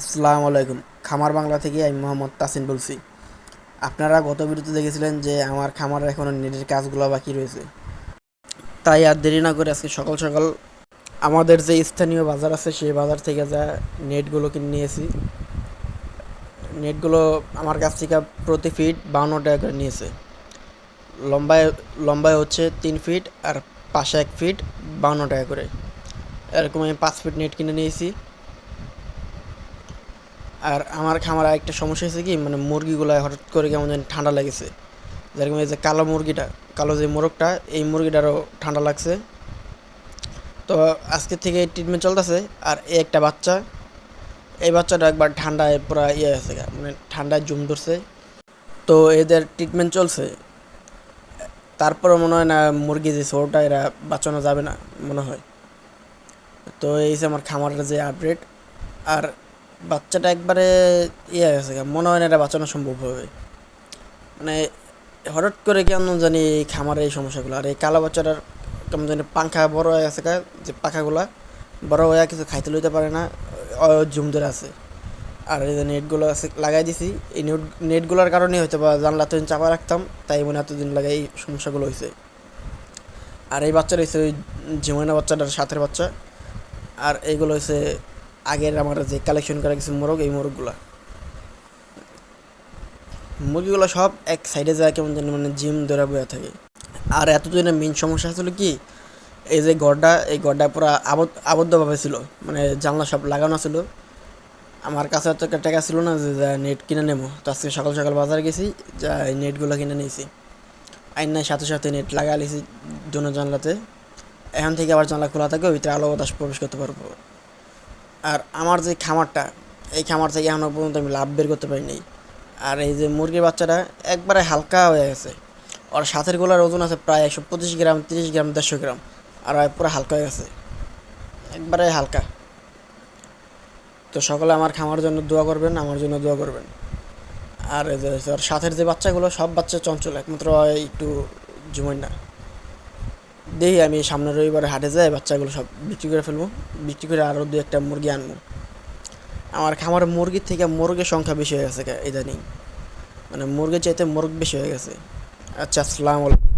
আসসালামু আলাইকুম। খামার বাংলা থেকে আমি মোহাম্মদ তাসিন বলছি। আপনারা গত ভিডিওতে দেখেছিলেন যে আমার খামারের এখনও নেটের কাজগুলো বাকি রয়েছে। তাই আর দেরি না করে আজকে সকাল সকাল আমাদের যে স্থানীয় বাজার আছে, সেই বাজার থেকে যা নেটগুলো কিনে নিয়েছি। নেটগুলো আমার কাছ থেকে প্রতি ফিট বাউন্ন টাকা করে নিয়েছে। লম্বায় লম্বায় হচ্ছে তিন ফিট আর পাশে এক ফিট বাউন্ন টাকা করে। এরকম আমি পাঁচ ফিট নেট কিনে নিয়েছি। আর আমার খামার একটা সমস্যা হয়েছে কি মানে মুরগিগুলো হঠাৎ করে কেমন যেন ঠান্ডা লেগেছে। যেরকম এই যে কালো মুরগিটা, কালো যে মোরগটা, এই মুরগিটারও ঠান্ডা লাগছে। তো আজকে থেকে ট্রিটমেন্ট চলতেছে, আর এই একটা বাচ্চা, এই বাচ্চাটা একবার ঠান্ডায় পুরো ইয়ে আছে মানে ঠান্ডায় জুম ধরছে। তো এদের ট্রিটমেন্ট চলছে। তারপরে মনে হয় না মুরগি যে ছোটোটা, এরা বাঁচানো যাবে না, মনে হয়। তো এই যে আমার খামারের যে আপডেট আর বাচ্চাটা একবারে ইয়ে গেছে মনে হয় না এটা বাঁচানো সম্ভব হবে। মানে হঠাৎ করে কেন জানি খামারে এই সমস্যাগুলো, আর এই কালো বাচ্চাটার কেমন জানি পাংখা বড় হয়ে গেছে যে পাখাগুলা বড় হয়ে কিছু খাইতে লইতে পারে না জুম ধরে আছে। আর এই যে নেটগুলো আছে, লাগাই দিছি, এই নেট, নেটগুলোর কারণেই হয়তো বা জানলা তো চাপা রাখতাম, তাই মনে এতদিন লাগাই এই সমস্যাগুলো হয়েছে আর এই বাচ্চাটা হচ্ছে ওই ঝিমাইনা বাচ্চাটার সাথের বাচ্চা, আর এইগুলো হচ্ছে আগের আমার যে কালেকশন করা কিছু মোরগ, এই মোরগগুলা। মুরগিগুলো সব এক সাইডে যায়, কেমন যেন মানে জিম ধরে বয়ে থাকে। আর এতদিনের মেন সমস্যা ছিল কি, এই যে গড়টা এই গড়টা পুরো আবদ্ধ, আবদ্ধভাবে ছিল মানে জানলা সব লাগানো ছিল। আমার কাছে এত টাকা ছিল না যে, যা নেট কিনে নেব। তো আজকে সকাল সকাল বাজার গেছি, যা এই নেটগুলো কিনে নিয়েছি। আইনার সাথে সাথে নেট লাগা লিছি দুনো জানলাতে। এখন থেকে আবার জানলা খোলা থাকে ভিতরে আলো বাতাস প্রবেশ করতে পারব। আর আমার যে খামারটা, এই খামার থেকে এখনও পর্যন্ত আমি লাভ বের করতে পারিনি। আর এই যে মুরগির বাচ্চাটা একবারে হালকা হয়ে গেছে। ওর সাথের গোলার ওজন আছে প্রায় একশো পঁচিশ গ্রাম, তিরিশ গ্রাম, দেড়শো গ্রাম। আর পুরো হালকা হয়ে গেছে। একবারে হালকা। তো সকলে আমার খামার জন্য দোয়া করবেন, আমার জন্য দোয়া করবেন। আর এই যে ওর সাথের যে বাচ্চাগুলো, সব বাচ্চা চঞ্চল, একমাত্র একটু জুমাই না দেখি আমি সামনের রবিবারে হাটে যাই, বাচ্চাগুলো সব বিক্রি করে ফেলব। বিক্রি করে আরও দু একটা মুরগি আনব। আমার খামার মুরগির থেকে মুরগির সংখ্যা বেশি হয়ে গেছে ইদানিং। মানে মুরগির চাইতে মুরগ বেশি হয়ে গেছে। আচ্ছা আসসালামু আলাইকুম।